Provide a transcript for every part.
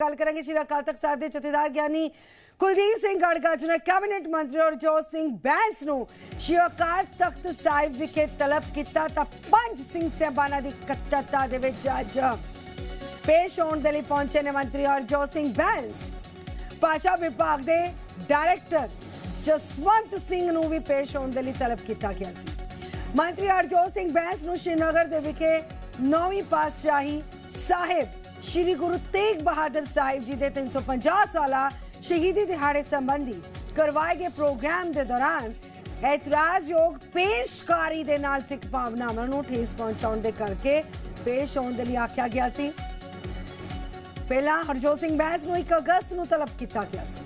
ਗੱਲ ਕਰਾਂਗੇ ਸ਼੍ਰੀ ਅਕਾਲ ਤਖਤ ਸਾਹਿਬ ਦੇ ਜਥੇਦਾਰ ਗਿਆਨੀ ਕੁਲਦੀਪ ਸਿੰਘ ਗੜਗੜ ਨੇ ਕੈਬਨਿਟ ਮੰਤਰੀ ਹਰਜੋਤ ਸਿੰਘ ਬੈਂਸ ਨੂੰ ਸ਼੍ਰੀ ਅਕਾਲ ਤਖਤ ਸਾਹਿਬ ਵਿਖੇ ਤਲਬ ਕੀਤਾ ਤਾਂ ਪੰਜ ਸਿੰਘ ਸਹਿਬਾਨਾਂ ਦੀ ਇਕੱਤਰਤਾ ਦੇ ਵਿੱਚ ਅੱਜ ਪੇਸ਼ ਹੋਣ ਦੇ ਲਈ ਪਹੁੰਚੇ ਨੇ ਮੰਤਰੀ ਹਰਜੋਤ ਸਿੰਘ ਬੈਂਸ। ਭਾਸ਼ਾ ਵਿਭਾਗ ਦੇ ਡਾਇਰੈਕਟਰ ਜਸਵੰਤ ਸਿੰਘ ਨੂੰ ਵੀ ਪੇਸ਼ ਹੋਣ ਦੇ ਲਈ ਤਲਬ ਕੀਤਾ ਗਿਆ ਸੀ। ਮੰਤਰੀ ਹਰਜੋਤ ਸਿੰਘ ਬੈਂਸ ਨੂੰ ਸ਼੍ਰੀਨਗਰ ਦੇ ਵਿਖੇ ਨੌਵੀਂ ਪਾਤਸ਼ਾਹੀ ਸਾਹਿਬ ਸ਼੍ਰੀ ਗੁਰੂ ਤੇਗ ਬਹਾਦਰ ਸਾਹਿਬ ਜੀ ਦੇ 350 ਸਾਲਾ ਸ਼ਹੀਦੀ ਦਿਹਾੜੇ ਸੰਬੰਧੀ ਕਰਵਾਏ ਗਏ ਪ੍ਰੋਗਰਾਮ ਦੇ ਦੌਰਾਨ ਇਤਰਾਜ਼ਯੋਗ ਪੇਸ਼ਕਾਰੀ ਦੇ ਨਾਲ ਸਿੱਖ ਭਾਵਨਾਵਾਂ ਨੂੰ ਠੇਸ ਪਹੁੰਚਾਉਣ ਦੇ ਕਰਕੇ ਪੇਸ਼ ਹੋਣ ਦੇ ਲਈ ਆਖਿਆ ਗਿਆ ਸੀ। ਪਹਿਲਾਂ ਹਰਜੋਤ ਸਿੰਘ ਬੈਂਸ ਨੂੰ 1 ਅਗਸਤ ਨੂੰ ਤਲਬ ਕੀਤਾ ਗਿਆ ਸੀ।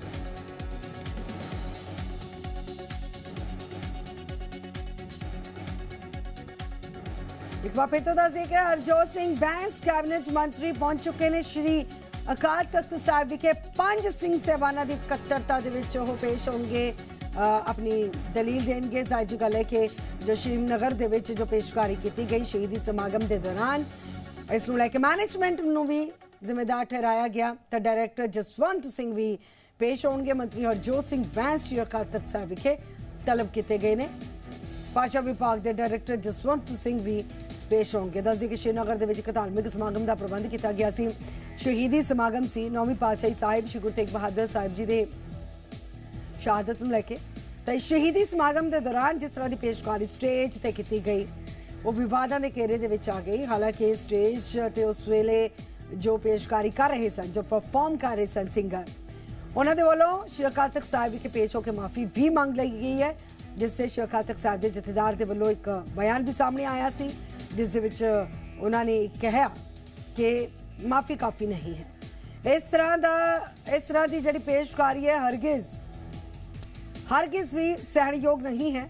ਇੱਕ ਵਾਰ ਫਿਰ ਤੋਂ ਦੱਸ ਦਈਏ ਕਿ ਹਰਜੋਤ ਸਿੰਘ ਬੈਂਸ ਕੈਬਨਿਟ ਮੰਤਰੀ ਪਹੁੰਚ ਚੁੱਕੇ ਨੇ। ਸ਼੍ਰੀ ਅਕਾਲ ਤਖਤ ਸਾਹਿਬ ਵਿਖੇ ਪੰਜ ਸਿੰਘ ਸਹਿਬਾਨਾਂ ਦੀ ਇਕੱਤਰਤਾ ਦੇ ਵਿੱਚ ਉਹ ਪੇਸ਼ ਹੋਣਗੇ। ਆਪਣੀ ਦਲੀਲ ਦੇਣਗੇ। ਸਾਜੂ ਗੱਲ ਹੈ ਕਿ ਜੋ ਸ਼੍ਰੀਨਗਰ ਦੇ ਵਿੱਚ ਜੋ ਪੇਸ਼ਕਾਰੀ ਕੀਤੀ ਗਈ ਸ਼ਹੀਦੀ ਸਮਾਗਮ ਦੇ ਦੌਰਾਨ, ਇਸ ਨੂੰ ਲੈ ਕੇ ਮੈਨੇਜਮੈਂਟ ਨੂੰ ਵੀ ਜ਼ਿੰਮੇਦਾਰ ਠਹਿਰਾਇਆ ਗਿਆ। ਤਾਂ ਡਾਇਰੈਕਟਰ ਜਸਵੰਤ ਸਿੰਘ ਵੀ ਪੇਸ਼ ਹੋਣਗੇ। ਮੰਤਰੀ ਹਰਜੋਤ ਸਿੰਘ ਬੈਂਸ ਸ਼੍ਰੀ ਅਕਾਲ ਤਖਤ ਸਾਹਿਬ ਵਿਖੇ ਤਲਬ ਕੀਤੇ ਗਏ ਨੇ। ਭਾਸ਼ਾ ਵਿਭਾਗ ਦੇ ਡਾਇਰੈਕਟਰ ਜਸਵੰਤ ਸਿੰਘ ਵੀ ਪੇਸ਼ ਹੋਣਗੇ। ਦੱਸਦੀ ਕਿ ਸ਼੍ਰੀਨਗਰ ਦੇ ਵਿੱਚ ਇੱਕ ਧਾਰਮਿਕ ਸਮਾਗਮ ਦਾ ਪ੍ਰਬੰਧ ਕੀਤਾ ਗਿਆ ਸੀ। ਸ਼ਹੀਦੀ ਸਮਾਗਮ ਸੀ। ਨੌਵੀਂ ਪਾਤਸ਼ਾਹੀ ਸਾਹਿਬ ਸ਼੍ਰੀ ਗੁਰੂ ਤੇਗ ਬਹਾਦਰ ਸਾਹਿਬ ਜੀ ਦੇ ਸ਼ਹਾਦਤ ਨੂੰ ਲੈ ਕੇ। ਤਾਂ ਸ਼ਹੀਦੀ ਸਮਾਗਮ ਦੇ ਦੌਰਾਨ ਜਿਸ ਤਰ੍ਹਾਂ ਦੀ ਪੇਸ਼ਕਾਰੀ ਸਟੇਜ ਤੇ ਕੀਤੀ ਗਈ, ਉਹ ਵਿਵਾਦਾਂ ਦੇ ਘੇਰੇ ਦੇ ਵਿੱਚ ਆ ਗਈ। ਹਾਲਾਂਕਿ ਸਟੇਜ ਤੇ ਉਸ ਵੇਲੇ ਜੋ ਪੇਸ਼ਕਾਰੀ ਕਰ ਰਹੇ ਸਨ, ਜੋ ਪਰਫਾਰਮ ਕਰ ਰਹੇ ਸਨ ਸਿੰਗਰ ਉਹਨਾਂ ਦੇ ਵੱਲੋਂ ਸ਼੍ਰੀ ਅਕਾਲ ਤਖਤ ਸਾਹਿਬ ਵਿਖੇ ਪੇਸ਼ ਹੋ ਕੇ ਮਾਫੀ ਵੀ ਮੰਗ ਲਈ ਗਈ ਹੈ। ਜਿਸ ਤੇ ਸ਼੍ਰੀ ਅਕਾਲ ਤਖਤ ਸਾਹਿਬ ਦੇ ਜਥੇਦਾਰ ਦੇ ਵੱਲੋਂ ਇੱਕ ਬਿਆਨ ਵੀ ਸਾਹਮਣੇ ਆਇਆ ਸੀ, ਜਿਸ ਦੇ ਵਿੱਚ ਉਹਨਾਂ ਨੇ ਕਿਹਾ ਕਿ ਮਾਫੀ ਕਾਫੀ ਨਹੀਂ ਹੈ। ਇਸ ਤਰ੍ਹਾਂ ਦਾ, ਇਸ ਤਰ੍ਹਾਂ ਦੀ ਜਿਹੜੀ ਪੇਸ਼ਕਾਰੀ ਹੈ, ਹਰਗਿਜ਼ ਹਰਗਿਜ਼ ਵੀ ਸਹਿਣਯੋਗ ਨਹੀਂ ਹੈ।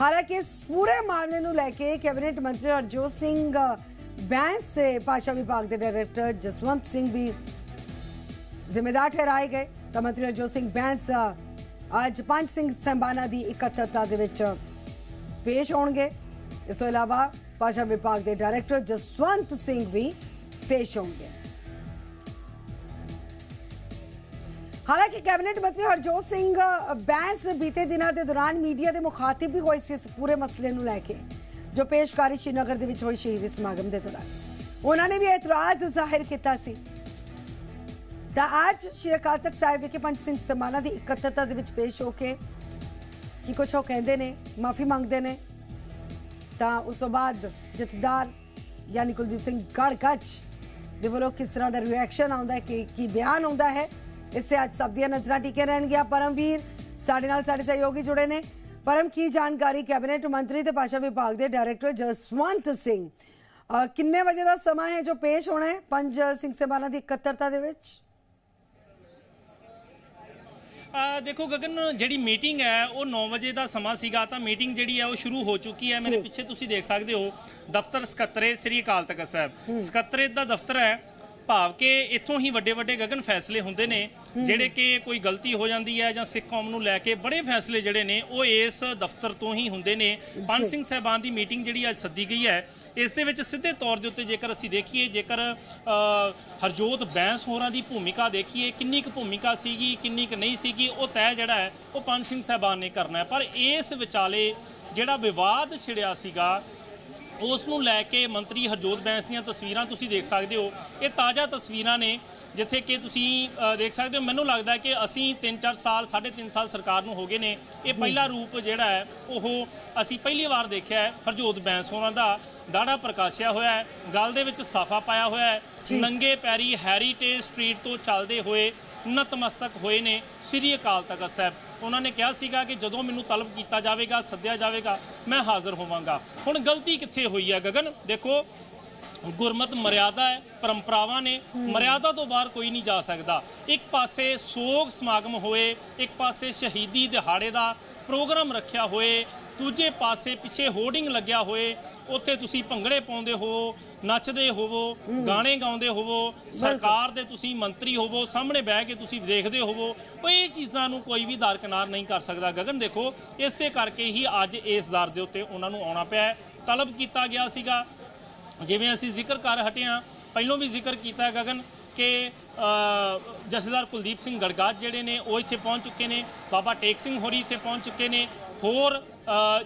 ਹਾਲਾਂਕਿ ਇਸ ਪੂਰੇ ਮਾਮਲੇ ਨੂੰ ਲੈ ਕੇ ਕੈਬਨਿਟ ਮੰਤਰੀ ਹਰਜੋਤ ਸਿੰਘ, ਬੈਂਸ ਤੇ ਭਾਸ਼ਾ ਵਿਭਾਗ ਦੇ ਡਾਇਰੈਕਟਰ ਜਸਵੰਤ ਸਿੰਘ ਵੀ ਜ਼ਿੰਮੇਦਾਰ ਠਹਿਰਾਏ ਗਏ। ਤਾਂ ਮੰਤਰੀ ਹਰਜੋਤ ਸਿੰਘ, ਬੈਂਸ ਅੱਜ ਪੰਜ ਸਿੰਘ ਸੰਬਾਨਾ ਦੀ ਇਕੱਤਰਤਾ ਦੇ ਵਿੱਚ ਪੇਸ਼ ਹੋਣਗੇ। ਇਸ ਤੋਂ ਇਲਾਵਾ ਭਾਸ਼ਾ ਵਿਭਾਗ ਦੇ ਡਾਇਰੈਕਟਰ ਜਸਵੰਤ ਸਿੰਘ ਵੀ ਪੇਸ਼ ਹੋਣਗੇ। ਹਾਲਾਂਕਿ ਕੈਬਨਿਟ ਮੰਤਰੀ ਹਰਜੋਤ ਸਿੰਘ ਬੈਂਸ ਬੀਤੇ ਦਿਨਾਂ ਦੇ ਦੌਰਾਨ ਮੀਡੀਆ ਦੇ ਮੁਖਾਤਿਬ ਵੀ ਹੋਏ ਸੀ ਇਸ ਪੂਰੇ ਮਸਲੇ ਨੂੰ ਲੈ ਕੇ, ਜੋ ਪੇਸ਼ਕਾਰੀ ਸ਼੍ਰੀਨਗਰ ਦੇ ਵਿੱਚ ਹੋਈ ਸ਼ਹੀਦੀ ਸਮਾਗਮ ਦੇ ਦੌਰਾਨ। ਉਹਨਾਂ ਨੇ ਵੀ ਇਤਰਾਜ਼ ਜ਼ਾਹਿਰ ਕੀਤਾ ਸੀ। ਤਾਂ ਅੱਜ ਸ਼੍ਰੀ ਅਕਾਲ ਤਖਤ ਸਾਹਿਬ ਵਿਖੇ ਪੰਜ ਸਿੰਘ ਸਮਾਨਾਂ ਦੀ ਇਕੱਤਰਤਾ ਦੇ ਵਿੱਚ ਪੇਸ਼ ਹੋ ਕੇ ਕੀ ਕੁਛ ਉਹ ਕਹਿੰਦੇ ਨੇ, ਮਾਫੀ ਮੰਗਦੇ ਨੇ। ਤਾਂ ਉਸ ਤੋਂ ਬਾਅਦ ਜਥੇਦਾਰ ਯਾਨੀ ਕੁਲਦੀਪ ਸਿੰਘ ਗੜਗੜ ਦੇ ਵੱਲੋਂ ਕਿਸ ਤਰ੍ਹਾਂ ਦਾ ਰਿਐਕਸ਼ਨ ਆਉਂਦਾ ਹੈ, ਕਿ, ਕੀ ਬਿਆਨ ਆਉਂਦਾ ਹੈ, ਇਸੇ ਅੱਜ ਸਭ ਦੀਆਂ ਨਜ਼ਰਾਂ ਟਿਕੇ ਰਹਿਣਗੀਆਂ। ਪਰਮਵੀਰ ਸਾਡੇ ਨਾਲ ਸਾਡੇ ਸਹਿਯੋਗੀ ਜੁੜੇ ਨੇ। ਪਰਮ, ਕੀ ਜਾਣਕਾਰੀ ਕੈਬਨਿਟ ਮੰਤਰੀ ਤੇ ਭਾਸ਼ਾ ਵਿਭਾਗ ਦੇ ਡਾਇਰੈਕਟਰ ਜਸਵੰਤ ਸਿੰਘ? ਕਿੰਨੇ ਵਜੇ ਦਾ ਸਮਾਂ ਹੈ ਜੋ ਪੇਸ਼ ਹੋਣਾ ਹੈ ਪੰਜ ਸਿੰਘ ਸਮਾਨਾਂ ਦੀ ਇਕੱਤਰਤਾ ਦੇ ਵਿੱਚ? ਦੇਖੋ ਗਗਨ ਜਿਹੜੀ ਮੀਟਿੰਗ ਹੈ ਉਹ 9 ਵਜੇ ਦਾ ਸਮਾਂ ਸੀਗਾ ਤਾਂ ਮੀਟਿੰਗ ਜਿਹੜੀ ਹੈ ਉਹ ਸ਼ੁਰੂ ਹੋ ਚੁੱਕੀ ਹੈ। ਮੇਰੇ। ਪਿੱਛੇ ਤੁਸੀਂ ਦੇਖ ਸਕਦੇ ਹੋ ਦਫ਼ਤਰ ਸਕੱਤਰੇ ਸ੍ਰੀ ਅਕਾਲ ਤਖਤ ਸਾਹਿਬ। ਸਕੱਤਰੇ ਦਾ ਦਫ਼ਤਰ ਹੈ ਭਾਵ ਕਿ ਇੱਥੋਂ ਹੀ ਵੱਡੇ ਵੱਡੇ ਗਗਨ ਫੈਸਲੇ ਹੁੰਦੇ ਨੇ ਜਿਹੜੇ ਕਿ ਕੋਈ ਗਲਤੀ ਹੋ ਜਾਂਦੀ ਹੈ ਜਾਂ ਸਿੱਖ ਕੌਮ ਨੂੰ ਲੈ ਕੇ ਬੜੇ ਫੈਸਲੇ ਜਿਹੜੇ ਨੇ ਉਹ ਇਸ ਦਫ਼ਤਰ ਤੋਂ ਹੀ ਹੁੰਦੇ ਨੇ ਪੰਜ। ਸਿੰਘ ਸਾਹਿਬਾਨ ਦੀ ਮੀਟਿੰਗ ਜਿਹੜੀ ਅੱਜ ਸੱਦੀ ਗਈ ਹੈ ਇਸ ਦੇ ਵਿੱਚ ਸਿੱਧੇ ਤੌਰ ਦੇ ਉੱਤੇ ਜੇਕਰ ਅਸੀਂ ਦੇਖੀਏ ਜੇਕਰ ਹਰਜੋਤ ਬੈਂਸ ਹੋਰਾਂ ਦੀ ਭੂਮਿਕਾ ਦੇਖੀਏ ਕਿੰਨੀ ਕੁ ਭੂਮਿਕਾ ਸੀਗੀ ਕਿੰਨੀ ਕੁ ਨਹੀਂ ਸੀਗੀ ਉਹ ਤੈਅ ਜਿਹੜਾ ਹੈ ਉਹ ਪੰਜ ਸਿੰਘ ਸਾਹਿਬਾਨ ਨੇ ਕਰਨਾ ਹੈ ਪਰ ਇਸ ਵਿਚਾਲੇ ਜਿਹੜਾ ਵਿਵਾਦ ਛਿੜਿਆ ਸੀਗਾ ਉਸ ਨੂੰ ਲੈ ਕੇ ਮੰਤਰੀ ਹਰਜੋਤ ਬੈਂਸ ਦੀਆਂ ਤਸਵੀਰਾਂ ਤੁਸੀਂ ਦੇਖ ਸਕਦੇ ਹੋ। ਇਹ ਤਾਜ਼ਾ ਤਸਵੀਰਾਂ ਨੇ ਜਿੱਥੇ ਕਿ ਤੁਸੀਂ ਦੇਖ ਸਕਦੇ ਹੋ ਮੈਨੂੰ ਲੱਗਦਾ ਕਿ ਅਸੀਂ 3-4 ਸਾਲ 3.5 ਸਾਲ ਸਰਕਾਰ ਨੂੰ ਹੋ ਗਏ ਨੇ। ਇਹ ਪਹਿਲਾ ਰੂਪ ਜਿਹੜਾ ਹੈ ਉਹ ਅਸੀਂ ਪਹਿਲੀ ਵਾਰ ਦੇਖਿਆ ਹੈ ਹਰਜੋਤ ਬੈਂਸ ਹੋਰਾਂ ਦਾ ਦਾੜਾ ਪ੍ਰਕਾਸ਼ਿਆ ਹੋਇਆ ਹੈ ਗਲ ਦੇ ਵਿੱਚ ਸਾਫਾ ਪਾਇਆ ਹੋਇਆ ਹੈ। ਨੰਗੇ ਪੈਰੀ ਹੈਰੀਟੇਜ ਸਟਰੀਟ ਤੋਂ ਚੱਲਦੇ ਹੋਏ ਨਤਮਸਤਕ ਹੋਏ ਨੇ। ਸ੍ਰੀ ਅਕਾਲ ਤਖਤ ਸਾਹਿਬ ਉਹਨਾਂ ਨੇ ਕਿਹਾ ਸੀਗਾ ਕਿ ਜਦੋਂ ਮੈਨੂੰ ਤਲਬ ਕੀਤਾ ਜਾਵੇਗਾ ਸੱਦਿਆ ਜਾਵੇਗਾ ਮੈਂ ਹਾਜ਼ਰ ਹੋਵਾਂਗਾ। ਹੁਣ ਗਲਤੀ ਕਿੱਥੇ ਹੋਈ ਹੈ ਗਗਨ? ਦੇਖੋ ਗੁਰਮਤ ਮਰਿਆਦਾ ਹੈ ਪਰੰਪਰਾਵਾਂ ਨੇ। ਮਰਿਆਦਾ ਤੋਂ ਬਾਹਰ ਕੋਈ ਨਹੀਂ ਜਾ ਸਕਦਾ। ਇੱਕ ਪਾਸੇ ਸੋਗ ਸਮਾਗਮ ਹੋਏ ਇੱਕ ਪਾਸੇ ਸ਼ਹੀਦੀ ਦਿਹਾੜੇ ਦਾ ਪ੍ਰੋਗਰਾਮ ਰੱਖਿਆ ਹੋਏ ਦੂਜੇ ਪਾਸੇ ਪਿੱਛੇ ਹੋਰਡਿੰਗ ਲੱਗਿਆ ਹੋਏ ਉੱਥੇ ਤੁਸੀਂ ਭੰਗੜੇ ਪਾਉਂਦੇ ਹੋ ਨੱਚਦੇ ਹੋਵੋ ਗਾਣੇ ਗਾਉਂਦੇ ਹੋਵੋ ਸਰਕਾਰ ਦੇ ਤੁਸੀਂ ਮੰਤਰੀ ਹੋਵੋ ਸਾਹਮਣੇ ਬਹਿ ਕੇ ਤੁਸੀਂ ਦੇਖਦੇ ਹੋਵੋ ਉਹ ਇਹ ਚੀਜ਼ਾਂ ਨੂੰ ਕੋਈ ਵੀ ਦਰਕਨਾਰ ਨਹੀਂ ਕਰ ਸਕਦਾ। ਗਗਨ ਦੇਖੋ ਇਸੇ ਕਰਕੇ ਹੀ ਅੱਜ ਇਸ ਦਰ ਦੇ ਉੱਤੇ ਉਹਨਾਂ ਨੂੰ ਆਉਣਾ ਪਿਆ। ਤਲਬ ਕੀਤਾ ਗਿਆ ਸੀਗਾ। ਜਿਵੇਂ ਅਸੀਂ ਜ਼ਿਕਰ ਕਰ ਹਟੇ ਹਾਂ ਪਹਿਲਾਂ ਵੀ ਜ਼ਿਕਰ ਕੀਤਾ ਹੈ ਗਗਨ ਕਿ ਜਥੇਦਾਰ ਕੁਲਦੀਪ ਸਿੰਘ ਗੜਗਾਜ ਜਿਹੜੇ ਨੇ ਉਹ ਇੱਥੇ ਪਹੁੰਚ ਚੁੱਕੇ ਨੇ। ਬਾਬਾ ਟੇਕ ਸਿੰਘ ਹੋਰੀ ਇੱਥੇ ਪਹੁੰਚ ਚੁੱਕੇ ਨੇ। ਹੋਰ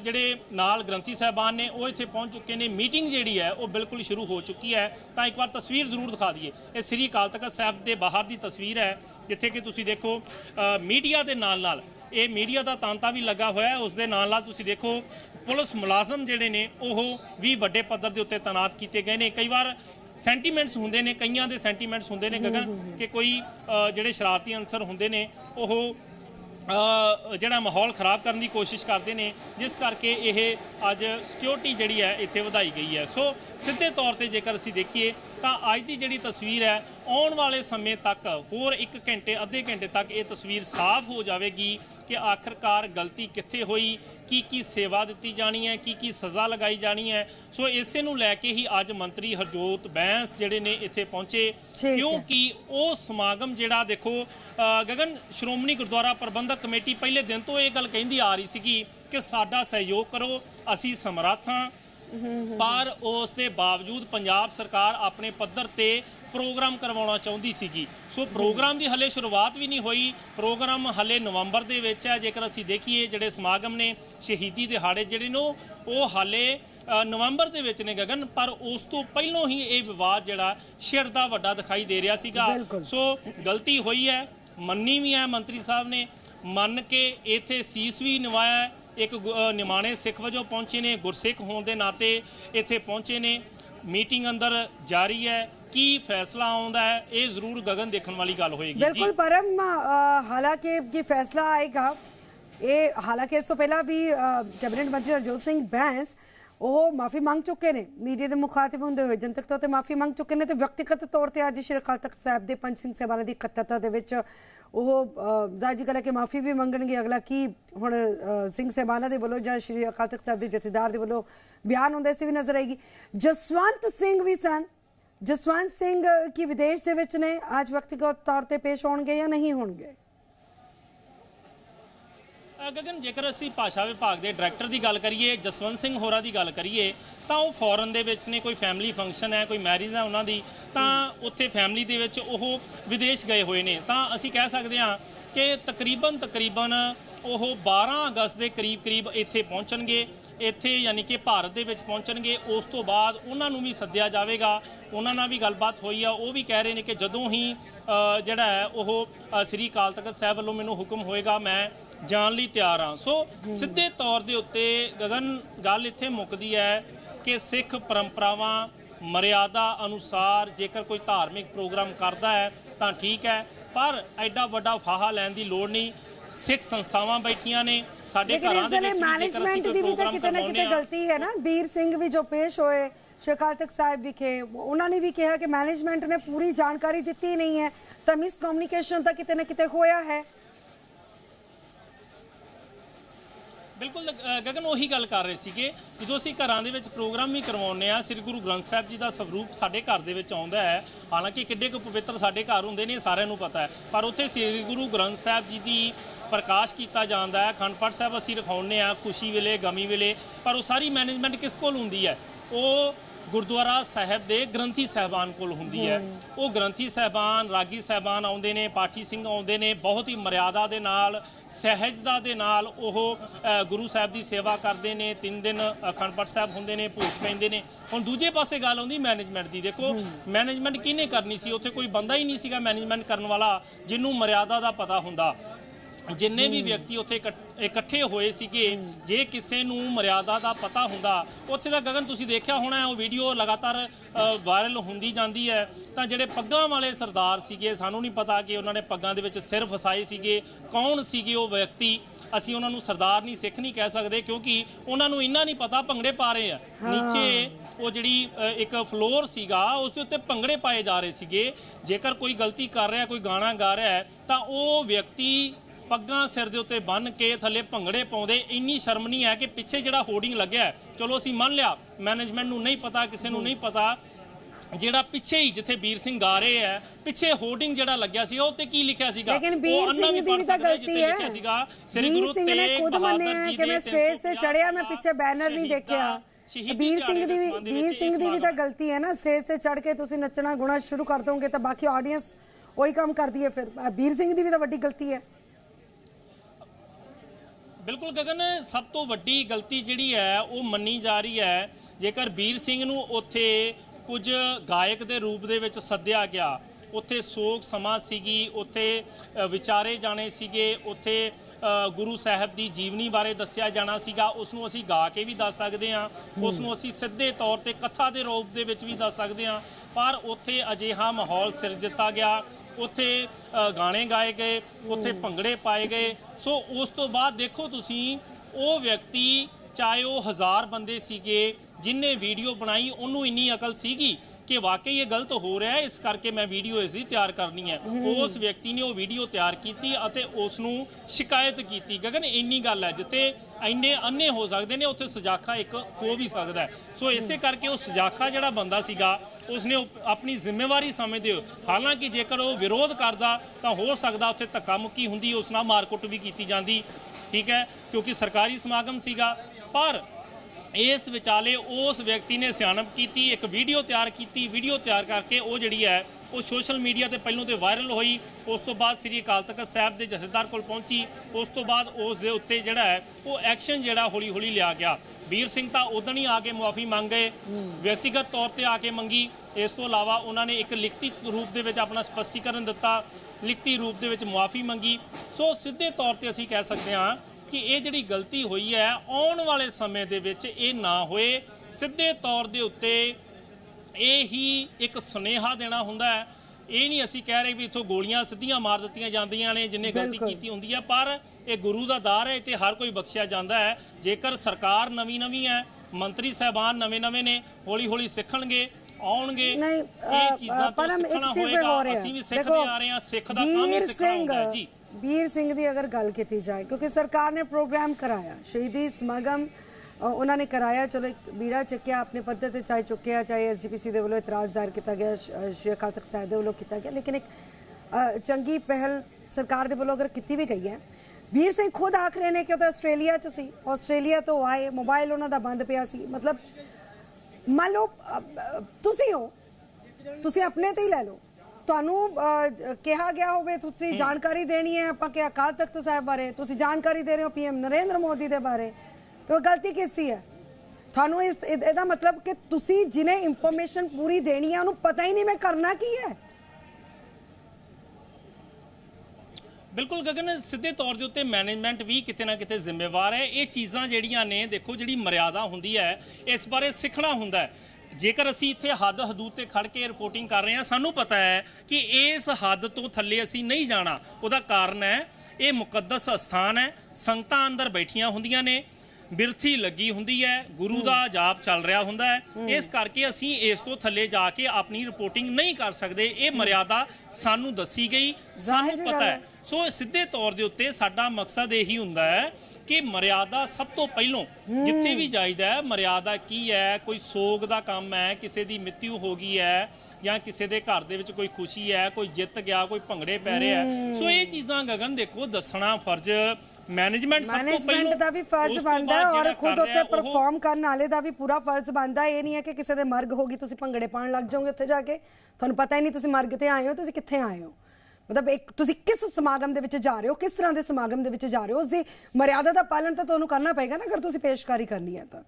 ਜਿਹੜੇ ਨਾਲ ਗ੍ਰੰਥੀ ਸਾਹਿਬਾਨ ਨੇ ਉਹ ਇੱਥੇ ਪਹੁੰਚ ਚੁੱਕੇ ਨੇ। ਮੀਟਿੰਗ ਜਿਹੜੀ ਹੈ ਉਹ ਬਿਲਕੁਲ ਸ਼ੁਰੂ ਹੋ ਚੁੱਕੀ ਹੈ। ਤਾਂ ਇੱਕ ਵਾਰ ਤਸਵੀਰ ਜ਼ਰੂਰ ਦਿਖਾ ਦਈਏ। ਇਹ ਸ੍ਰੀ ਅਕਾਲ ਤਖਤ ਸਾਹਿਬ ਦੇ ਬਾਹਰ ਦੀ ਤਸਵੀਰ ਹੈ ਜਿੱਥੇ ਕਿ ਤੁਸੀਂ ਦੇਖੋ ਮੀਡੀਆ ਦੇ ਨਾਲ ਨਾਲ ਇਹ ਮੀਡੀਆ ਦਾ ਤਾਂਤਾ ਵੀ ਲੱਗਾ ਹੋਇਆ ਹੈ। ਉਸ ਦੇ ਨਾਲ ਨਾਲ ਤੁਸੀਂ ਦੇਖੋ ਪੁਲਿਸ ਮੁਲਾਜ਼ਮ ਜਿਹੜੇ ਨੇ ਉਹ ਵੀ ਵੱਡੇ ਪੱਧਰ ਦੇ ਉੱਤੇ ਤਾਇਨਾਤ ਕੀਤੇ ਗਏ ਨੇ। ਕਈ ਵਾਰ ਸੈਂਟੀਮੈਂਟਸ ਹੁੰਦੇ ਨੇ ਕਈਆਂ ਦੇ ਸੈਂਟੀਮੈਂਟਸ ਹੁੰਦੇ ਨੇ ਗਗਨ ਕਿ ਕੋਈ ਜਿਹੜੇ ਸ਼ਰਾਰਤੀ ਅਨਸਰ ਹੁੰਦੇ ਨੇ ਉਹ ਜਿਹੜਾ ਮਾਹੌਲ ਖਰਾਬ ਕਰਨ ਦੀ ਕੋਸ਼ਿਸ਼ ਕਰਦੇ ਨੇ, ਜਿਸ ਕਰਕੇ ਇਹ ਅੱਜ ਸਿਕਿਉਰਿਟੀ ਜਿਹੜੀ ਹੈ, ਇੱਥੇ ਵਧਾਈ ਗਈ ਹੈ। ਸੋ ਸਿੱਧੇ ਤੌਰ ਤੇ ਜੇਕਰ ਅਸੀਂ ਦੇਖੀਏ, ਤਾਂ ਅੱਜ ਦੀ ਜਿਹੜੀ ਤਸਵੀਰ ਹੈ ਆਉਣ ਵਾਲੇ ਸਮੇਂ ਤੱਕ ਹੋਰ 1 ਘੰਟੇ ਅੱਧੇ ਘੰਟੇ ਤੱਕ ਇਹ ਤਸਵੀਰ ਸਾਫ਼ ਹੋ ਜਾਵੇਗੀ ਕਿ ਆਖਰਕਾਰ ਗਲਤੀ ਕਿੱਥੇ ਹੋਈ ਕੀ ਕੀ ਸੇਵਾ ਦਿੱਤੀ ਜਾਣੀ ਹੈ ਕੀ ਕੀ ਸਜ਼ਾ ਲਗਾਈ ਜਾਣੀ ਹੈ। ਸੋ ਇਸੇ ਨੂੰ ਲੈ ਕੇ ਹੀ ਅੱਜ ਮੰਤਰੀ ਹਰਜੋਤ ਬੈਂਸ ਜਿਹੜੇ ਨੇ ਇੱਥੇ ਪਹੁੰਚੇ। ਠੀਕ ਹੈ। ਕਿਉਂ ਕਿ ਉਹ ਸਮਾਗਮ ਜਿਹੜਾ ਦੇਖੋ ਗਗਨ ਸ਼੍ਰੋਮਣੀ ਗੁਰਦੁਆਰਾ ਪ੍ਰਬੰਧਕ ਕਮੇਟੀ ਪਹਿਲੇ ਦਿਨ ਤੋਂ ਇਹ ਗੱਲ ਕਹਿੰਦੀ ਆ ਰਹੀ ਸੀਗੀ ਕਿ ਸਾਡਾ ਸਹਿਯੋਗ ਕਰੋ ਅਸੀਂ ਸਮਰੱਥ ਹਾਂ। ਪਰ ਉਸ ਦੇ ਬਾਵਜੂਦ ਪੰਜਾਬ ਸਰਕਾਰ ਆਪਣੇ ਪੱਧਰ ਤੇ ਪ੍ਰੋਗਰਾਮ ਕਰਵਾਉਣਾ ਚਾਹੁੰਦੀ ਸੀਗੀ। ਸੋ ਪ੍ਰੋਗਰਾਮ ਦੀ ਹਲੇ ਸ਼ੁਰੂਆਤ ਵੀ ਨਹੀਂ ਹੋਈ। ਪ੍ਰੋਗਰਾਮ ਹਲੇ ਨਵੰਬਰ ਦੇ ਵਿੱਚ ਹੈ। ਜੇਕਰ ਅਸੀਂ ਦੇਖੀਏ ਜਿਹੜੇ ਸਮਾਗਮ ਨੇ ਸ਼ਹੀਦੀ ਦਿਹਾੜੇ ਜਿਹੜੇ ਨੇ ਉਹ- ਹਾਲੇ ਨਵੰਬਰ ਦੇ ਵਿੱਚ ਨੇ ਗਗਨ। ਪਰ ਉਸ ਤੋਂ ਪਹਿਲਾਂ ਹੀ ਇਹ ਵਿਵਾਦ ਜਿਹੜਾ ਸ਼ਿਰ ਦਾ ਵੱਡਾ ਦਿਖਾਈ ਦੇ ਰਿਹਾ ਸੀਗਾ। ਸੋ ਗਲਤੀ ਹੋਈ ਹੈ। ਮੰਨੀ ਵੀ ਹੈ ਮੰਤਰੀ ਸਾਹਿਬ ਨੇ। ਮੰਨ ਕੇ ਇੱਥੇ ਸੀਸ ਵੀ ਨਿਵਾਇਆ। ਇੱਕ ਨਿਮਾਣੇ ਸਿੱਖ ਵਜੋਂ ਪਹੁੰਚੇ ਨੇ। ਗੁਰਸਿੱਖ ਹੋਣ ਦੇ ਨਾਤੇ ਇੱਥੇ ਪਹੁੰਚੇ ਨੇ। ਮੀਟਿੰਗ ਅੰਦਰ ਜਾਰੀ ਹੈ। ਕੀ ਫੈਸਲਾ ਆਉਂਦਾ ਹੈ, ਇਹ ਜ਼ਰੂਰ ਗਗਨ ਦੇਖਣ ਵਾਲੀ ਗੱਲ ਹੋਏਗੀ। ਬਿਲਕੁਲ, ਪਰਮ ਹਾਲਾਂਕਿ ਇਹ ਫੈਸਲਾ ਆਏਗਾ। ਇਹ ਹਾਲਾਂਕਿ ਇਸ ਤੋਂ ਪਹਿਲਾਂ ਵੀ ਕੈਬਨਿਟ ਮੰਤਰੀ ਅਰਜੋਤ ਸਿੰਘ ਬੈਂਸ ਉਹ ਮਾਫੀ ਮੰਗ ਚੁੱਕੇ ਨੇ। ਮੀਡੀਆ ਦੇ ਮੁਖਾਤਿਬ ਹੁੰਦੇ ਹੋਏ ਜਨਤਕ ਤੌਰ ਤੇ ਮਾਫੀ ਮੰਗ ਚੁੱਕੇ ਨੇ ਤੇ ਵਿਅਕਤੀਗਤ ਤੌਰ ਤੇ ਅੱਜ ਸ਼੍ਰੀ ਅਕਾਲ ਤਖਤ ਸਾਹਿਬ ਦੇ ਪੰਜ ਸਿੰਘ ਸੇਵਾਨਾ ਦੀ ਇਕੱਤਰਤਾ ਦੇ ਵਿੱਚ ਉਹ ਜ਼ਾਜੀ ਕਲਾ ਕੇ ਮਾਫੀ ਵੀ ਮੰਗਣਗੇ। ਅਗਲਾ ਕੀ ਹੁਣ ਸਿੰਘ ਸੇਵਾਨਾ ਦੇ ਵੱਲੋਂ ਜਾਂ ਸ਼੍ਰੀ ਅਕਾਲ ਤਖਤ ਸਾਹਿਬ ਦੇ ਜਥੇਦਾਰ ਦੇ ਵੱਲੋਂ ਬਿਆਨ ਹੁੰਦੇ ਸੀ ਵੀ ਨਜ਼ਰ ਆਏਗੀ। ਜਸਵੰਤ ਸਿੰਘ ਵੀ ਸਨ। ਜਸਵੰਤ ਸਿੰਘ ਕੀ ਵਿਦੇਸ਼ ਦੇ ਵਿੱਚ ਨੇ? ਅੱਜ ਵਿਅਕਤੀਗਤ ਤੌਰ ਤੇ ਪੇਸ਼ ਹੋਣਗੇ ਜਾਂ ਨਹੀਂ ਹੋਣਗੇ? ਗਗਨ, ਜੇਕਰ ਅਸੀਂ ਭਾਸ਼ਾ ਵਿਭਾਗ ਦੇ ਡਾਇਰੈਕਟਰ ਦੀ ਗੱਲ ਕਰੀਏ, ਜਸਵੰਤ ਸਿੰਘ ਹੋਰਾ ਦੀ ਗੱਲ ਕਰੀਏ, ਤਾਂ ਉਹ ਫੋਰਨ ਦੇ ਵਿੱਚ ਨੇ, ਕੋਈ ਫੈਮਿਲੀ ਫੰਕਸ਼ਨ ਹੈ, ਕੋਈ ਮੈਰਿਜ ਹੈ ਉਹਨਾਂ ਦੀ, ਤਾਂ ਉੱਥੇ ਫੈਮਿਲੀ ਦੇ ਵਿੱਚ ਉਹ ਵਿਦੇਸ਼ ਗਏ ਹੋਏ ਨੇ। ਤਾਂ ਅਸੀਂ ਕਹਿ ਸਕਦੇ ਹਾਂ ਕਿ ਤਕਰੀਬਨ ਤਕਰੀਬਨ ਉਹ 12 ਅਗਸਤ ਦੇ ਕਰੀਬ ਕਰੀਬ ਇੱਥੇ ਪਹੁੰਚਣਗੇ। ਇੱਥੇ ਯਾਨੀ ਕਿ ਭਾਰਤ ਦੇ ਵਿੱਚ ਪਹੁੰਚਣਗੇ, ਉਸ ਤੋਂ ਬਾਅਦ ਉਹਨਾਂ ਨੂੰ ਵੀ ਸੱਦਿਆ ਜਾਵੇਗਾ। ਉਹਨਾਂ ਨਾਲ ਵੀ ਗੱਲਬਾਤ ਹੋਈ ਆ। ਉਹ ਵੀ ਕਹਿ ਰਹੇ ਨੇ ਕਿ ਜਦੋਂ ਹੀ ਜਿਹੜਾ ਹੈ, ਉਹ ਸ੍ਰੀ ਅਕਾਲ ਤਖਤ ਸਾਹਿਬ ਵੱਲੋਂ ਮੈਨੂੰ ਹੁਕਮ ਹੋਏਗਾ, ਮੈਂ ਜਾਣ ਲਈ ਤਿਆਰ ਹਾਂ। ਸੋ, ਸਿੱਧੇ ਤੌਰ ਦੇ ਉੱਤੇ ਗਗਨ, ਗੱਲ ਇੱਥੇ ਮੁੱਕਦੀ ਹੈ ਕਿ ਸਿੱਖ ਪਰੰਪਰਾਵਾਂ ਮਰਿਆਦਾ ਅਨੁਸਾਰ ਜੇਕਰ ਕੋਈ ਧਾਰਮਿਕ ਪ੍ਰੋਗਰਾਮ ਕਰਦਾ ਹੈ, ਤਾਂ ਠੀਕ ਹੈ, ਪਰ ਐਡਾ ਵੱਡਾ ਫਾਹਾ ਲੈਣ ਦੀ ਲੋੜ ਨਹੀਂ। ਸਿੱਖ ਸੰਸਥਾਵਾਂ ਬੈਠੀਆਂ ਨੇ ਸਾਡੇ ਘਰਾਂ ਦੇ ਵਿੱਚ ਮੈਨੇਜਮੈਂਟ ਦੀ ਵੀ ਤਾਂ ਕਿਤੇ ਨਾ ਕਿਤੇ ਗਲਤੀ ਹੈ ਨਾ। ਵੀਰ ਸਿੰਘ ਵੀ ਜੋ ਪੇਸ਼ ਹੋਏ ਸ਼੍ਰੀ ਤਖਤ ਸਾਹਿਬ ਵਿਖੇ ਉਹਨਾਂ ਨੇ ਵੀ ਕਿਹਾ ਕਿ ਮੈਨੇਜਮੈਂਟ ਨੇ ਪੂਰੀ ਜਾਣਕਾਰੀ ਦਿੱਤੀ ਨਹੀਂ ਹੈ ਤਾਂ ਮਿਸ ਕਮਿਊਨੀਕੇਸ਼ਨ ਤਾਂ ਕਿਤੇ ਨਾ ਕਿਤੇ ਹੋਇਆ ਹੈ। ਬਿਲਕੁਲ ਗਗਨ ਉਹੀ ਗੱਲ ਕਰ ਰਹੇ ਸੀਗੇ ਜਦੋਂ ਅਸੀਂ ਘਰਾਂ ਦੇ ਵਿੱਚ ਪ੍ਰੋਗਰਾਮ ਵੀ ਕਰਵਾਉਂਦੇ ਆ ਸ੍ਰੀ ਗੁਰੂ ਗ੍ਰੰਥ ਸਾਹਿਬ ਜੀ ਦਾ ਸਵਰੂਪ ਸਾਡੇ ਘਰ ਦੇ ਵਿੱਚ ਆਉਂਦਾ ਹੈ। ਹਾਲਾਂਕਿ ਕਿੱਡੇ ਕੁ ਪਵਿੱਤਰ ਸਾਡੇ ਘਰ ਹੁੰਦੇ ਨੇ ਸਾਰਿਆਂ ਨੂੰ ਪਤਾ ਹੈ। ਪਰ ਉੱਥੇ ਸ੍ਰੀ ਗੁਰੂ ਗ੍ਰੰਥ ਸਾਹਿਬ ਜੀ ਦੀ ਪ੍ਰਕਾਸ਼ ਕੀਤਾ ਜਾਂਦਾ ਹੈ। ਅਖੰਡ ਪਾਠ ਸਾਹਿਬ ਅਸੀਂ ਰਖਾਉਂਦੇ ਆ ਖੁਸ਼ੀ ਵੇਲੇ ਗਮੀ ਵੇਲੇ ਪਰ ਉਹ ਸਾਰੀ ਮੈਨੇਜਮੈਂਟ ਕਿਸ ਕੋਲ ਹੁੰਦੀ ਹੈ? ਉਹ ਗੁਰਦੁਆਰਾ ਸਾਹਿਬ ਦੇ ਗ੍ਰੰਥੀ ਸਾਹਿਬਾਨ ਕੋਲ ਹੁੰਦੀ ਹੈ। ਉਹ ਗ੍ਰੰਥੀ ਸਾਹਿਬਾਨ ਰਾਗੀ ਸਾਹਿਬਾਨ ਆਉਂਦੇ ਨੇ ਪਾਠੀ ਸਿੰਘ ਆਉਂਦੇ ਨੇ ਬਹੁਤ ਹੀ ਮਰਿਆਦਾ ਦੇ ਨਾਲ ਸਹਿਜਤਾ ਦੇ ਨਾਲ ਉਹ ਗੁਰੂ ਸਾਹਿਬ ਦੀ ਸੇਵਾ ਕਰਦੇ ਨੇ। ਤਿੰਨ ਦਿਨ ਅਖੰਡ ਪਾਠ ਸਾਹਿਬ ਹੁੰਦੇ ਨੇ ਭੋਗ ਪੈਂਦੇ ਨੇ। ਹੁਣ ਦੂਜੇ ਪਾਸੇ ਗੱਲ ਆਉਂਦੀ ਮੈਨੇਜਮੈਂਟ ਦੀ। ਦੇਖੋ ਮੈਨੇਜਮੈਂਟ ਕਿਹਨੇ ਕਰਨੀ ਸੀ? ਉੱਥੇ ਕੋਈ ਬੰਦਾ ਹੀ ਨਹੀਂ ਸੀਗਾ ਮੈਨੇਜਮੈਂਟ ਕਰਨ ਵਾਲਾ ਜਿਹਨੂੰ ਮਰਿਆਦਾ ਦਾ ਪਤਾ ਹੁੰਦਾ। ਜਿੰਨੇ ਵੀ ਵਿਅਕਤੀ ਉੱਥੇ ਇਕੱਠ- ਹੋਏ ਸੀਗੇ ਜੇ ਕਿਸੇ ਨੂੰ ਮਰਿਆਦਾ ਦਾ ਪਤਾ ਹੁੰਦਾ ਉੱਥੇ ਦਾ ਗਗਨ ਤੁਸੀਂ ਦੇਖਿਆ ਹੋਣਾ ਹੈ, ਉਹ ਵੀਡੀਓ ਲਗਾਤਾਰ ਵਾਇਰਲ ਹੁੰਦੀ ਜਾਂਦੀ ਹੈ। ਤਾਂ ਜਿਹੜੇ ਪੱਗਾਂ ਵਾਲੇ ਸਰਦਾਰ ਸੀਗੇ ਸਾਨੂੰ ਨਹੀਂ ਪਤਾ ਕਿ ਉਹਨਾਂ ਨੇ ਪੱਗਾਂ ਦੇ ਵਿੱਚ ਸਿਰ ਫਸਾਏ ਸੀਗੇ ਕੌਣ ਸੀਗੇ ਉਹ ਵਿਅਕਤੀ? ਅਸੀਂ ਉਹਨਾਂ ਨੂੰ ਸਰਦਾਰ ਨਹੀਂ ਸਿੱਖ ਨਹੀਂ ਕਹਿ ਸਕਦੇ ਕਿਉਂਕਿ ਉਹਨਾਂ ਨੂੰ ਇੰਨਾ ਨਹੀਂ ਪਤਾ ਭੰਗੜੇ ਪਾ ਰਹੇ ਆ। ਨੀਚੇ ਉਹ ਜਿਹੜੀ ਇੱਕ ਫਲੋਰ ਸੀਗਾ ਉਸ ਦੇ ਉੱਤੇ ਭੰਗੜੇ ਪਾਏ ਜਾ ਰਹੇ ਸੀਗੇ। ਜੇਕਰ ਕੋਈ ਗਲਤੀ ਕਰ ਰਿਹਾ ਕੋਈ ਗਾਣਾ ਗਾ ਰਿਹਾ ਤਾਂ ਉਹ ਵਿਅਕਤੀ ਪੱਗਾਂ ਸਿਰ ਦੇ ਉੱਤੇ ਬੰਨ ਕੇ ਥੱਲੇ ਭੰਗੜੇ ਪਾਉਂਦੇ ਇੰਨੀ ਸ਼ਰਮ ਨਹੀਂ ਹੈ ਕਿ ਪਿੱਛੇ ਜਿਹੜਾ ਹੋਰਡਿੰਗ ਲੱਗਿਆ ਚਲੋ ਅਸੀਂ ਮੰਨ ਲਿਆ ਮੈਨੇਜਮੈਂਟ ਨੂੰ ਨਹੀਂ ਪਤਾ ਕਿਸੇ ਨੂੰ ਨਹੀਂ ਪਤਾ ਜਿਹੜਾ ਪਿੱਛੇ ਹੀ ਜਿੱਥੇ ਵੀਰ ਸਿੰਘ ਗਾ ਰਹੇ ਹੈ ਪਿੱਛੇ ਹੋਰਡਿੰਗ ਜਿਹੜਾ ਲੱਗਿਆ ਸੀਗਾ ਉਹ ਤੇ ਕੀ ਲਿਖਿਆ ਸੀਗਾ? ਲੇਕਿਨ ਵੀਰ ਸਿੰਘ ਦੀ ਤਾਂ ਗਲਤੀ ਹੈ। ਲਿਖਿਆ ਸੀਗਾ ਸ੍ਰੀ ਗੁਰੂ ਤੇਗ ਖੁਦ ਬਹਾਦਰ ਜੀ ਕਿ ਦੇ ਮੈਂ ਸਟੇਜ ਤੇ 350 ਚੜਿਆ ਮੈਂ ਪਿੱਛੇ ਬੈਨਰ ਨਹੀਂ ਦੇਖਿਆ। ਵੀਰ ਸਿੰਘ ਦੇ ਵੀ ਵੀਰ ਸਿੰਘ ਦੀ ਵੀ ਤਾਂ ਗਲਤੀ ਹੈ ਨਾ ਸਟੇਜ ਤੇ ਚੜ ਕੇ ਤੁਸੀਂ ਨੱਚਣਾ ਗੁਣਾ ਸ਼ੁਰੂ ਕਰ ਦੋਗੇ ਤਾਂ ਬਾਕੀ ਆਡੀਅנס ਉਹੀ ਕੰਮ ਕਰਦੀ ਹੈ ਫਿਰ। ਵੀਰ ਸਿੰਘ ਦੀ ਵੀ ਤਾਂ ਵੱਡੀ ਗਲਤੀ ਹੈ। ਬਿਲਕੁਲ ਗਗਨ, ਸਭ ਤੋਂ ਵੱਡੀ ਗਲਤੀ ਜਿਹੜੀ ਹੈ, ਉਹ ਮੰਨੀ ਜਾ ਰਹੀ ਹੈ। ਜੇਕਰ ਵੀਰ ਸਿੰਘ ਨੂੰ ਉੱਥੇ ਕੁਝ ਗਾਇਕ ਦੇ ਰੂਪ ਦੇ ਵਿੱਚ ਸੱਦਿਆ ਗਿਆ, ਉੱਥੇ ਸੋਗ ਸਮਾਂ ਸੀਗੀ, ਉੱਥੇ ਵਿਚਾਰੇ ਜਾਣੇ ਸੀਗੇ, ਉੱਥੇ ਗੁਰੂ ਸਾਹਿਬ ਦੀ ਜੀਵਨੀ ਬਾਰੇ ਦੱਸਿਆ ਜਾਣਾ ਸੀਗਾ ਉਸ ਨੂੰ ਅਸੀਂ ਗਾ ਕੇ ਵੀ ਦੱਸ ਸਕਦੇ ਹਾਂ ਉਸ ਨੂੰ ਅਸੀਂ ਸਿੱਧੇ ਤੌਰ ਤੇ ਕਥਾ ਦੇ ਰੂਪ ਦੇ ਵਿੱਚ ਵੀ ਦੱਸ ਸਕਦੇ ਹਾਂ। ਪਰ ਉੱਥੇ ਅਜਿਹਾ ਮਾਹੌਲ ਸਿਰਜ ਦਿੱਤਾ ਗਿਆ। ਉੱਥੇ ਗਾਣੇ ਗਾਏ ਗਏ, ਉੱਥੇ ਭੰਗੜੇ ਪਾਏ ਗਏ। ਸੋ ਉਸ ਤੋਂ ਬਾਅਦ ਦੇਖੋ ਤੁਸੀਂ, ਉਹ ਵਿਅਕਤੀ, ਚਾਹੇ ਉਹ ਹਜ਼ਾਰ ਬੰਦੇ ਸੀਗੇ ਜਿਨਨੇ ਵੀਡੀਓ ਬਣਾਈ, ਉਹਨੂੰ ਇੰਨੀ ਅਕਲ ਸੀਗੀ ਕਿ ਵਾਕਈ ਇਹ ਗਲਤ ਹੋ ਰਿਹਾ ਹੈ, ਇਸ ਕਰਕੇ ਮੈਂ ਵੀਡੀਓ ਇਸ ਦੀ ਤਿਆਰ ਕਰਨੀ ਹੈ। ਉਸ ਵਿਅਕਤੀ ਨੇ ਉਹ ਵੀਡੀਓ ਤਿਆਰ ਕੀਤੀ ਅਤੇ ਉਸ ਨੂੰ ਸ਼ਿਕਾਇਤ ਕੀਤੀ। ਗਗਨ, ਇੰਨੀ ਗੱਲ ਹੈ, ਜਿੱਥੇ ਇੰਨੇ ਅੰਨੇ ਹੋ ਸਕਦੇ ਨੇ, ਉੱਥੇ ਸਜਾਖਾ ਇੱਕ ਹੋ ਵੀ ਸਕਦਾ ਸੋ ਇਸੇ ਕਰਕੇ ਉਹ ਸਜਾਖਾ ਜਿਹੜਾ ਬੰਦਾ ਸੀਗਾ, ਉਸਨੇ ਉਹ ਆਪਣੀ ਜ਼ਿੰਮੇਵਾਰੀ ਸਮਝਦੇ ਹੋ ਹਾਲਾਂਕਿ ਜੇਕਰ ਉਹ ਵਿਰੋਧ ਕਰਦਾ, ਤਾਂ ਹੋ ਸਕਦਾ ਉੱਥੇ ਧੱਕਾ ਮੁੱਕੀ ਹੁੰਦੀ, ਉਸ ਨਾਲ ਮਾਰਕੁੱਟ ਵੀ ਕੀਤੀ ਜਾਂਦੀ। ਠੀਕ ਹੈ, ਕਿਉਂਕਿ ਸਰਕਾਰੀ ਸਮਾਗਮ ਸੀਗਾ, ਪਰ ਇਸ ਵਿਚਾਲੇ ਉਸ ਵਿਅਕਤੀ ਨੇ ਸਿਆਣਪ ਕੀਤੀ, ਇੱਕ ਵੀਡੀਓ ਤਿਆਰ ਕੀਤੀ ਵੀਡੀਓ ਤਿਆਰ ਕਰਕੇ ਉਹ ਜਿਹੜੀ ਹੈ, ਉਹ ਸੋਸ਼ਲ ਮੀਡੀਆ ਤੇ ਪਹਿਲੋਂ ਤੇ ਵਾਇਰਲ ਹੋਈ, ਉਸ ਤੋਂ ਬਾਅਦ ਸ੍ਰੀ ਅਕਾਲ ਤਖਤ ਸਾਹਿਬ ਦੇ ਜਥੇਦਾਰ ਕੋਲ ਪਹੁੰਚੀ, ਉਸ ਤੋਂ ਬਾਅਦ ਉਸ ਦੇ ਉੱਤੇ ਜਿਹੜਾ ਹੈ, ਉਹ ਐਕਸ਼ਨ ਜਿਹੜਾ ਹੌਲੀ ਹੌਲੀ ਲਿਆ ਗਿਆ। ਵੀਰ ਸਿੰਘ ਤਾਂ ਉਦੋਂ ਹੀ ਆ ਕੇ ਮੁਆਫੀ ਮੰਗ ਗਏ, ਵਿਅਕਤੀਗਤ ਤੌਰ ਤੇ ਆ ਕੇ ਮੰਗੀ। ਇਸ ਤੋਂ ਇਲਾਵਾ ਉਹਨਾਂ ਨੇ ਇੱਕ ਲਿਖਤੀ ਰੂਪ ਦੇ ਵਿੱਚ ਆਪਣਾ ਸਪਸ਼ਟੀਕਰਨ ਦਿੱਤਾ, ਲਿਖਤੀ ਰੂਪ ਦੇ ਵਿੱਚ ਮੁਆਫੀ ਮੰਗੀ। ਸੋ ਸਿੱਧੇ ਤੌਰ ਤੇ ਅਸੀਂ ਕਹਿ ਸਕਦੇ ਹਾਂ ਕਿ ਇਹ ਜਿਹੜੀ ਗਲਤੀ ਹੋਈ ਹੈ ਆਉਣ ਵਾਲੇ ਸਮੇਂ ਦੇ ਵਿੱਚ ਇਹ ਨਾ ਹੋਏ। ਸਿੱਧੇ ਤੌਰ ਦੇ ਉੱਤੇ ਇਹ ਹੀ ਇੱਕ ਸੁਨੇਹਾ ਦੇਣਾ ਹੁੰਦਾ ਹੈ। ਇਹ ਨਹੀਂ ਅਸੀਂ ਕਹਿ ਰਹੇ ਵੀ ਇਥੋਂ ਗੋਲੀਆਂ ਸਿੱਧੀਆਂ ਮਾਰ ਦਿੱਤੀਆਂ ਜਾਂਦੀਆਂ ਨੇ ਜਿੰਨੇ ਗਲਤੀ। ਕੀਤੀ ਹੁੰਦੀ ਹੈ ਪਰ ਇਹ ਗੁਰੂ ਦਾ ਦਾਰ ਹੈ ਤੇ ਹਰ ਕੋਈ ਬਖਸ਼ਿਆ ਜਾਂਦਾ ਹੈ। ਜੇਕਰ ਸਰਕਾਰ ਨਵੀਂ ਨਵੀਂ ਹੈ ਮੰਤਰੀ ਸਾਹਿਬਾਨ ਨਵੇਂ ਨਵੇਂ ਨੇ ਹੌਲੀ ਹੌਲੀ ਸਿੱਖਣਗੇ ਆਉਣਗੇ ਇਹ ਚੀਜ਼ਾਂ ਤੋਂ ਸਿੱਖਣਾ ਹੋਏਗਾ ਅਸੀਂ ਵੀ ਸਿੱਖਦੇ ਆ ਰਹੇ ਹਾਂ ਸਿੱਖ ਦਾ ਕੰਮ ਹੀ ਸਿੱਖਣਾ ਹੁੰਦਾ ਜੀ। ਵੀਰ ਸਿੰਘ ਦੀ ਅਗਰ ਗੱਲ ਕੀਤੀ ਜਾਏ, ਕਿਉਂਕਿ ਸਰਕਾਰ ਨੇ ਪ੍ਰੋਗਰਾਮ ਕਰਾਇਆ, ਸ਼ਹੀਦੀ ਸਮਾਗਮ ਉਹਨਾਂ ਨੇ ਕਰਾਇਆ, ਚਲੋ ਇੱਕ ਬੀੜਾ ਚੱਕਿਆ, ਆਪਣੇ ਪੱਧਰ ਤੇ ਚਾਹੇ ਚੁੱਕਿਆ, ਚਾਹੇ ਐਸਜੀਪੀਸੀ ਦੇ ਵੱਲੋਂ ਇਤਰਾਜ਼ ਜ਼ਾਹਿਰ ਕੀਤਾ ਗਿਆ, ਸ਼- ਸ਼ੇਖ ਅਕਾਲ ਤਖਤ ਸਾਹਿਬ ਦੇ ਵੱਲੋਂ ਕੀਤਾ ਗਿਆ, ਲੇਕਿਨ ਇੱਕ ਚੰਗੀ ਪਹਿਲ ਸਰਕਾਰ ਦੇ ਵੱਲੋਂ ਅਗਰ ਕੀਤੀ ਵੀ ਗਈ ਹੈ, ਵੀਰ ਸਿੰਘ ਖੁਦ ਆਖ ਰਹੇ ਨੇ ਕਿ ਉਹ ਤਾਂ ਆਸਟ੍ਰੇਲੀਆ 'ਚ ਸੀ, ਆਸਟ੍ਰੇਲੀਆ ਤੋਂ ਆਏ, ਮੋਬਾਈਲ ਉਹਨਾਂ ਦਾ ਬੰਦ ਪਿਆ ਸੀ, ਮਤਲਬ ਮੰਨ ਲਓ ਤੁਸੀਂ ਹੋ, ਤੁਸੀਂ ਆਪਣੇ ਤੇ ਹੀ ਲੈ ਲਓ ਤੁਹਾਨੂੰ ਕਿਹਾ ਗਿਆ ਹੋਵੇ ਤੁਸੀਂ ਜਾਣਕਾਰੀ ਦੇਣੀ ਹੈ ਆਪਾਂ ਕਿ ਅਕਾਲ ਤਖਤ ਸਾਹਿਬ ਬਾਰੇ ਤੁਸੀਂ ਜਾਣਕਾਰੀ ਦੇ ਰਹੇ ਹੋ ਪੀਐਮ ਨਰਿੰਦਰ ਮੋਦੀ ਦੇ ਬਾਰੇ ਤੇ ਗਲਤੀ ਕਿਸ ਦੀ ਹੈ? ਤੁਹਾਨੂੰ ਇਸ ਇਹ- ਇਹਦਾ ਮਤਲਬ ਕਿ ਤੁਸੀਂ ਜਿਨੇ ਇਨਫੋਰਮੇਸ਼ਨ ਪੂਰੀ ਦੇਣੀ ਹੈ ਉਹਨੂੰ ਪਤਾ ਹੀ ਨਹੀਂ ਮੈਂ ਕਰਨਾ ਕੀ ਹੈ। ਬਿਲਕੁਲ ਗਗਨ ਸਿੱਧੇ ਤੌਰ ਦੇ ਉੱਤੇ ਮੈਨੇਜਮੈਂਟ ਵੀ ਕਿਤੇ ਨਾ ਕਿਤੇ ਜ਼ਿੰਮੇਵਾਰ ਹੈ। ਇਹ ਚੀਜ਼ਾਂ ਜਿਹੜੀਆਂ ਨੇ ਦੇਖੋ ਜਿਹੜੀ ਮਰਿਆਦਾ ਹੁੰਦੀ ਹੈ ਇਸ ਬਾਰੇ ਸਿੱਖਣਾ ਹੁੰਦਾ ਹੈ। ਜੇਕਰ ਅਸੀਂ ਇੱਥੇ ਹੱਦ ਹਦੂਦ ਤੇ ਖੜ ਕੇ ਰਿਪੋਰਟਿੰਗ ਕਰ ਰਹੇ ਹਾਂ ਸਾਨੂੰ ਪਤਾ ਹੈ ਕਿ ਇਸ ਹੱਦ ਤੋਂ ਥੱਲੇ ਅਸੀਂ ਨਹੀਂ ਜਾਣਾ। ਉਹਦਾ ਕਾਰਨ ਹੈ ਇਹ ਮੁਕੱਦਸ ਸਥਾਨ ਹੈ ਸੰਗਤਾਂ ਅੰਦਰ ਬੈਠੀਆਂ ਹੁੰਦੀਆਂ ਨੇ ਬਿਰਥੀ ਲੱਗੀ ਹੁੰਦੀ ਹੈ ਗੁਰੂ ਦਾ ਜਾਪ ਚੱਲ ਰਿਹਾ ਹੁੰਦਾ ਹੈ। ਇਸ ਕਰਕੇ ਅਸੀਂ ਇਸ ਤੋਂ ਥੱਲੇ ਜਾ ਕੇ ਆਪਣੀ ਰਿਪੋਰਟਿੰਗ ਨਹੀਂ ਕਰ ਸਕਦੇ। ਇਹ ਮਰਿਆਦਾ ਸਾਨੂੰ ਦੱਸੀ ਗਈ ਸਾਨੂੰ ਪਤਾ ਹੈ। ਸੋ ਸਿੱਧੇ ਤੌਰ ਦੇ ਉੱਤੇ ਸਾਡਾ ਮਕਸਦ ਇਹੀ ਹੁੰਦਾ ਹੈ ਕਿ ਮਰਿਆਦਾ ਸਭ ਤੋਂ ਪਹਿਲੋਂ ਜਿੱਥੇ ਵੀ ਜਾਈਦਾ ਹੈ ਮਰਿਆਦਾ ਕੀ ਹੈ ਕੋਈ ਸੋਗ ਦਾ ਕੰਮ ਹੈ ਕਿਸੇ ਦੀ ਮ੍ਰਿਤਿੂ ਹੋ ਗਈ ਹੈ ਜਾਂ ਕਿਸੇ ਦੇ ਘਰ ਦੇ ਵਿੱਚ ਕੋਈ ਖੁਸ਼ੀ ਹੈ ਕੋਈ ਜਿੱਤ ਗਿਆ ਕੋਈ ਭੰਗੜੇ ਪੈ ਰਿਹਾ ਹੈ। ਸੋ ਇਹ ਚੀਜ਼ਾਂ ਗਗਨ ਦੇਖੋ ਦੱਸਣਾ ਫਰਜ਼ ਮੈਨੇਜਮੈਂਟ ਸਭ ਤੋਂ ਪਹਿਲੋਂ ਦਾ ਵੀ ਫਰਜ਼ ਬਣਦਾ ਹੈ ਔਰ ਖੁਦ ਉੱਤੇ ਪਰਫਾਰਮ ਕਰਨ ਵਾਲੇ ਦਾ ਵੀ ਪੂਰਾ ਫਰਜ਼ ਬਣਦਾ ਹੈ। ਇਹ ਨਹੀਂ ਹੈ ਕਿ ਕਿਸੇ ਦੇ ਮਰਗ ਹੋਗੀ ਤੁਸੀਂ ਭੰਗੜੇ ਪਾਉਣ ਲੱਗ ਜਾਓਗੇ ਉੱਥੇ ਜਾ ਕੇ। ਤੁਹਾਨੂੰ ਪਤਾ ਹੀ ਨਹੀਂ ਤੁਸੀਂ ਮਰਗ ਤੇ ਆਏ ਹੋ ਤੁਸੀਂ ਕਿੱਥੇ ਆਏ ਹੋ? ਮਤਲਬ ਇੱਕ ਤੁਸੀਂ ਕਿਸ ਸਮਾਗਮ ਦੇ ਵਿੱਚ ਜਾ ਰਹੇ ਹੋ, ਕਿਸ ਤਰ੍ਹਾਂ ਦੇ ਸਮਾਗਮ ਦੇ ਵਿੱਚ ਜਾ ਰਹੇ ਹੋ ਉਸ ਦੀ ਮਰਿਆਦਾ ਦਾ ਪਾਲਣ ਤਾਂ ਤੁਹਾਨੂੰ ਕਰਨਾ ਪਏਗਾ ਨਾ, ਅਗਰ ਤੁਸੀਂ ਪੇਸ਼ਕਾਰੀ ਕਰਨੀ ਹੈ ਤਾਂ।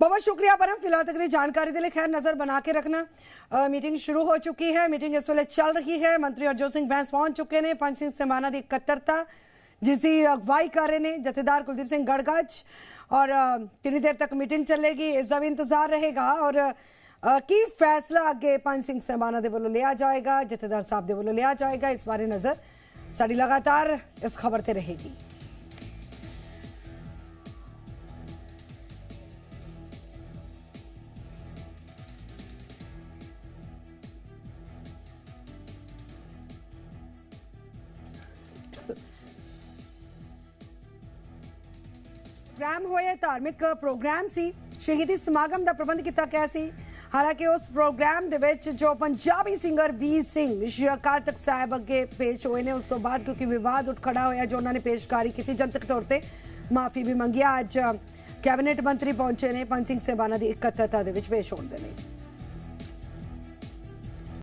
ਬਹੁਤ ਸ਼ੁਕਰੀਆ ਪਰਮ, ਫਿਲਹਾਲ ਤੱਕ ਦੀ ਜਾਣਕਾਰੀ ਦੇ ਲਈ ਖੈਰ ਨਜ਼ਰ ਬਣਾ ਕੇ ਰੱਖਣਾ। ਮੀਟਿੰਗ ਸ਼ੁਰੂ ਹੋ ਚੁੱਕੀ ਹੈ ਮੀਟਿੰਗ ਇਸ ਵੇਲੇ ਚੱਲ ਰਹੀ ਹੈ। ਮੰਤਰੀ ਅਰਜੋਤ ਸਿੰਘ ਬੈਂਸ ਪਹੁੰਚ ਚੁੱਕੇ ਨੇ, ਪੰਜ ਸਿੰਘ ਸਮਾਨਾ ਦੀ ਇਕੱਤਰਤਾ ਜਿਸ ਦੀ ਅਗਵਾਈ ਕਰ ਰਹੇ ਨੇ ਜਥੇਦਾਰ ਕੁਲਦੀਪ ਸਿੰਘ ਗੜਗੱਜ। ਔਰ ਕਿੰਨੀ ਦੇਰ ਤੱਕ ਮੀਟਿੰਗ ਚੱਲੇਗੀ, ਇਸ ਦਾ ਵੀ ਇੰਤਜ਼ਾਰ ਰਹੇਗਾ। ਔਰ ਕੀ ਫੈਸਲਾ ਅੱਗੇ ਪੰਜ ਸਿੰਘ ਸਮਾਨਾ ਦੇ ਵੱਲੋਂ ਲਿਆ ਜਾਏਗਾ, ਜਥੇਦਾਰ ਸਾਹਿਬ ਦੇ ਵੱਲੋਂ ਲਿਆ ਜਾਏਗਾ? ਇਸ ਬਾਰੇ ਨਜ਼ਰ ਸਾਡੀ ਲਗਾਤਾਰ ਇਸ ਖਬਰ ਤੇ ਰਹੇਗੀ। ਪ੍ਰੋਗਰਾਮ ਹੋਏ ਧਾਰਮਿਕ ਪ੍ਰੋਗਰਾਮ ਸੀ। ਸ਼ਹੀਦੀ ਸਮਾਗਮ ਦਾ ਪ੍ਰਬੰਧ ਕੀਤਾ ਗਿਆ ਸੀ। ਹਾਲਾਂਕਿ ਉਸ ਪ੍ਰੋਗਰਾਮ ਦੇ ਵਿੱਚ ਜੋ ਪੰਜਾਬੀ ਸਿੰਗਰ ਬੀ ਸਿੰਘ, ਸ਼੍ਰੀ ਅਕਾਲ ਤਖਤ ਸਾਹਿਬ ਅੱਗੇ ਪੇਸ਼ ਹੋਏ ਨੇ, ਉਸ ਤੋਂ ਬਾਅਦ ਕਿਉਂਕਿ ਵਿਵਾਦ ਉੱਠ ਖੜਾ ਹੋਇਆ ਜੋ ਉਹਨਾਂ ਨੇ ਪੇਸ਼ਕਾਰੀ ਕੀਤੀ, ਜਨਤਕ ਤੌਰ ਤੇ ਮਾਫੀ ਵੀ ਮੰਗੀ। ਅੱਜ ਕੈਬਨਿਟ ਮੰਤਰੀ ਪਹੁੰਚੇ ਨੇ, ਪੰਜ ਸਿੰਘ ਸੇਵਾਨਾ ਦੀ ਇਕੱਤਰਤਾ ਦੇ ਵਿੱਚ ਪੇਸ਼ ਹੋਣ ਦੇ ਲਈ।